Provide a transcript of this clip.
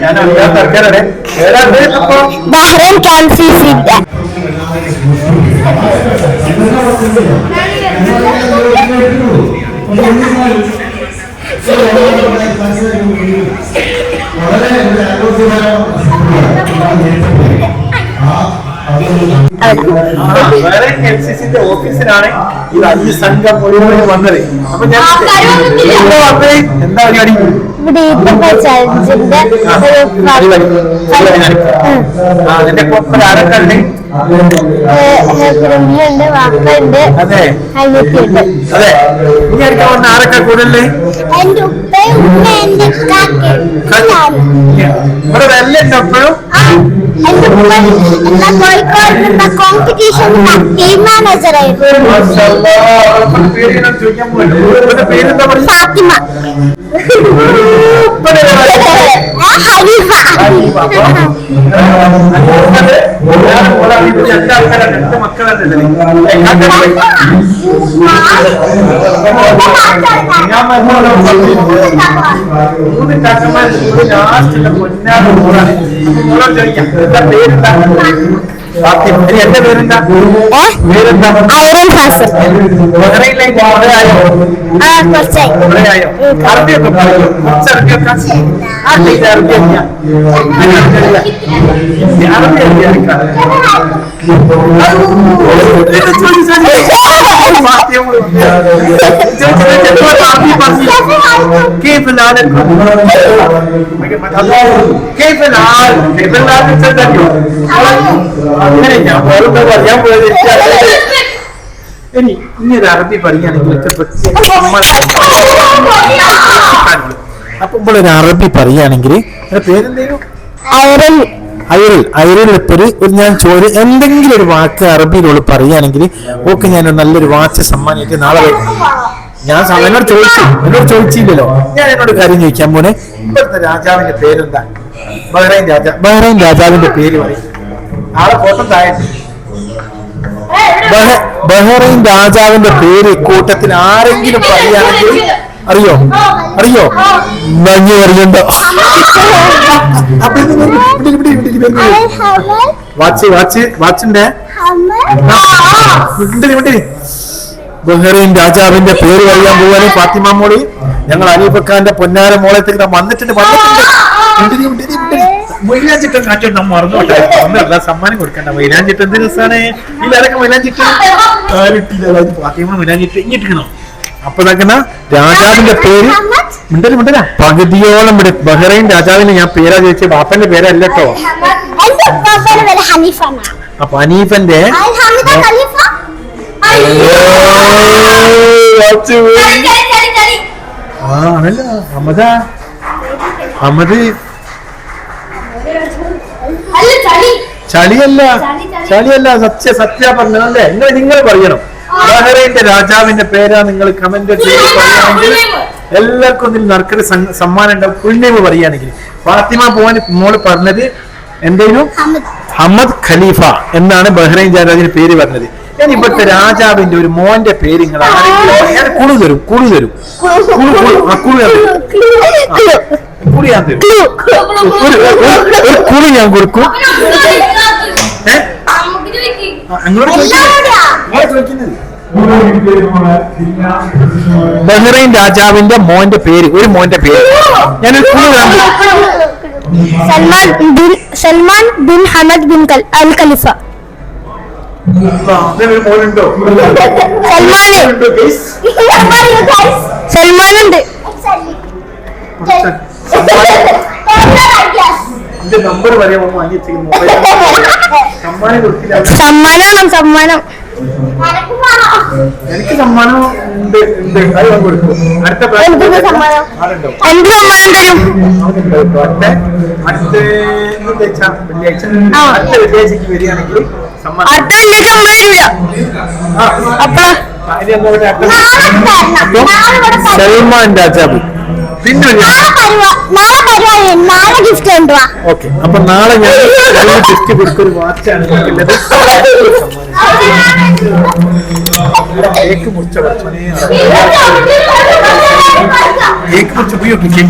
ഞാൻ അറിയാത്ത ആൾക്കാരാണ് ഏതാണ്ട് അപ്പൊ ബഹ്റൈൻ ക്യാൻസി ഫിഡ് വേറെ എൻ സി സിന്റെ ഓഫീസിലാണ് ഈ അഞ്ച് സംഘം മുഴുവൻ വന്നത്. അപ്പൊ ഞാൻ എന്താ പരിപാടി? അതിന്റെ ഒപ്പം ആരൊക്കെ ഉണ്ട്? ഉമ്മയുണ്ട് അതെ. അതെ. ഇനി അടുക്ക വന്ന ആരൊക്കെ കൂടുതൽ? ഇവിടെ വെല്ല ഉണ്ട് എപ്പോഴും കോഴിക്കോട് കോമ്പറ്റീഷൻ ടീം മാനേജർ ആയിരുന്നു. ഫാത്തിമ. മൂന്ന് കാക്കന്മാർ ലാസ്റ്റ് പൊന്നാറ് പേരെന്താ എന്റെ പേരെന്താ? പേരെന്താ? ഐറിൻ ഫാസർ ബഹ്റൈനിലേക്ക് കുറേയായോ ആ കുറച്ചായി. കുറേയായോ അറബിയൊക്കെ പറയോ കുറച്ച് അറബിയൊക്കെ? അറിയില്ല അറബി അറബി അറിയാം ചോദിച്ചാൽ മാധ്യമങ്ങൾ की फिलहाल की फिलहाल फिलहाल चलता क्यों ഇനി ഇനി ഒരു അറബി പറയുകയാണെങ്കിൽ അപ്പൊ ഇപ്പോൾ ഒരു അറബി പറയുകയാണെങ്കിൽ പേരെന്തേലും അയറൽ. അയറിൽ അയറിലിപ്പൊരു ഞാൻ ചോദ്യം എന്തെങ്കിലും ഒരു വാക്ക് അറബിയിലോട് പറയുകയാണെങ്കിൽ ഓക്കെ ഞാൻ നല്ലൊരു വാച്ച് സമ്മാനിച്ച് നാളെ ഞാൻ എന്നോട് ചോദിച്ചു എന്നോട് ചോദിച്ചില്ലല്ലോ ഞാൻ എന്നോട് കാര്യം ചോദിക്കാൻ പോണെ ഇപ്പോഴത്തെ രാജാവിന്റെ പേരെന്താ ബഹ്റൈൻ രാജാ ബഹ്റൈൻ രാജാവിന്റെ പേര് പറയും ആളെ ഫോട്ടോ താഴെ ബഹ- ബഹ്റൈൻ രാജാവിന്റെ പേര് കൂട്ടത്തിൽ ആരെങ്കിലും പറയുകയാണെങ്കിൽ അറിയോ അറിയോ നന്ദി അറിയണ്ട. വാച്ച് വാച്ച് വാച്ചിന്റെ. ബഹ്റൈൻ രാജാവിന്റെ പേര് കഴിയാൻ പോവാനും ഫാത്തിമ മോളി. ഞങ്ങൾ അനീഫക്കാന്റെ പൊന്നാര മോളെ നാം വന്നിട്ടുണ്ട് വന്നിട്ടുണ്ട്. മൈലാഞ്ചിട്ടൻ കാറ്റുണ്ട് നമ്മ മറന്നോട്ടെ സമ്മാനം കൊടുക്കണ്ട? മൈലാഞ്ചിട്ട് എന്ത് രസാണ്? ഇല്ലാതൊക്കെ മൈലാഞ്ചിട്ട് ഫാത്തിമ മൈലാഞ്ചിട്ട് ഇങ്ങിട്ടിക്കണോ അപ്പൊ ഇതാക്കുന്ന രാജാവിന്റെ പേര്. മിണ്ടൽ മുണ്ടല പകുതിയോളം ഇവിടെ ബഹ്റൈൻ രാജാവിന് ഞാൻ പേരാ ചോദിച്ച. ബാപ്പന്റെ പേരല്ല കേട്ടോ. അപ്പൊ അനീഫന്റെ ആ ആണല്ലോ അമത അമത് ചളിയല്ല. ചളിയല്ല സത്യ സത്യ പറഞ്ഞല്ലേ നിങ്ങൾ നിങ്ങൾ പറയണം. ബഹ്റൈന്റെ രാജാവിന്റെ പേരാ നിങ്ങൾ കമന്റ് പറയുകയാണെങ്കിൽ എല്ലാവർക്കും ഒന്നിൽ നറുക്കൊരു സമ്മാനം ഉണ്ടാവും. ഫുൾ പറയുകയാണെങ്കിൽ. ഫാത്തിമ പോവാൻ മോൾ പറഞ്ഞത് എന്തേലും ഹമദ് ഖലീഫ എന്നാണ് ബഹ്റൈൻ രാജാവിന്റെ പേര് പറഞ്ഞത്. ഞാൻ ഇവിടുത്തെ രാജാവിന്റെ ഒരു മോന്റെ പേര് നിങ്ങൾ ഞാൻ കുളു തരും കുളു തരും. കുളി ഞാൻ തരും. കുളു ഞാൻ ഒരു- കൊടുക്കും. ബഹ്റൈൻ രാജാവിന്റെ മോന്റെ പേര് ഒരു മോന്റെ പേര്. ഞാനൊരു കുളി Salman bin Salman bin Hamad bin Al Khalifa. Salman ഉണ്ടോ? സമ്മാനം സമ്മാനമാണ് സമ്മാനം എനിക്ക് സമ്മാനം ഉണ്ട് ഉണ്ട്. അത് ഞാൻ കൊടുക്കും അടുത്ത പ്രാവശ്യം എന്തിന് സമ്മാനം? അടുത്ത അടുത്ത വെള്ളിയാഴ്ച. അടുത്ത വെള്ളിയാഴ്ചക്ക് വരികയാണെങ്കിൽ നമ്മൾ വരില്ല ആ. അപ്പളാ. സൽമാൻ രാജാവ് പിന്നെ നാളെ ഗിഫ്റ്റ് കൊണ്ടുവാ. ഓക്കെ. അപ്പൊ നാളെ ഞാൻ ഗിഫ്റ്റ് കൊടുക്കൊരു വാച്ചാണ് കൊടുക്കുന്നത് കേക്ക് മുറിച്ച കേക്ക് മുറിച്ച് ഉപയോഗിക്കും.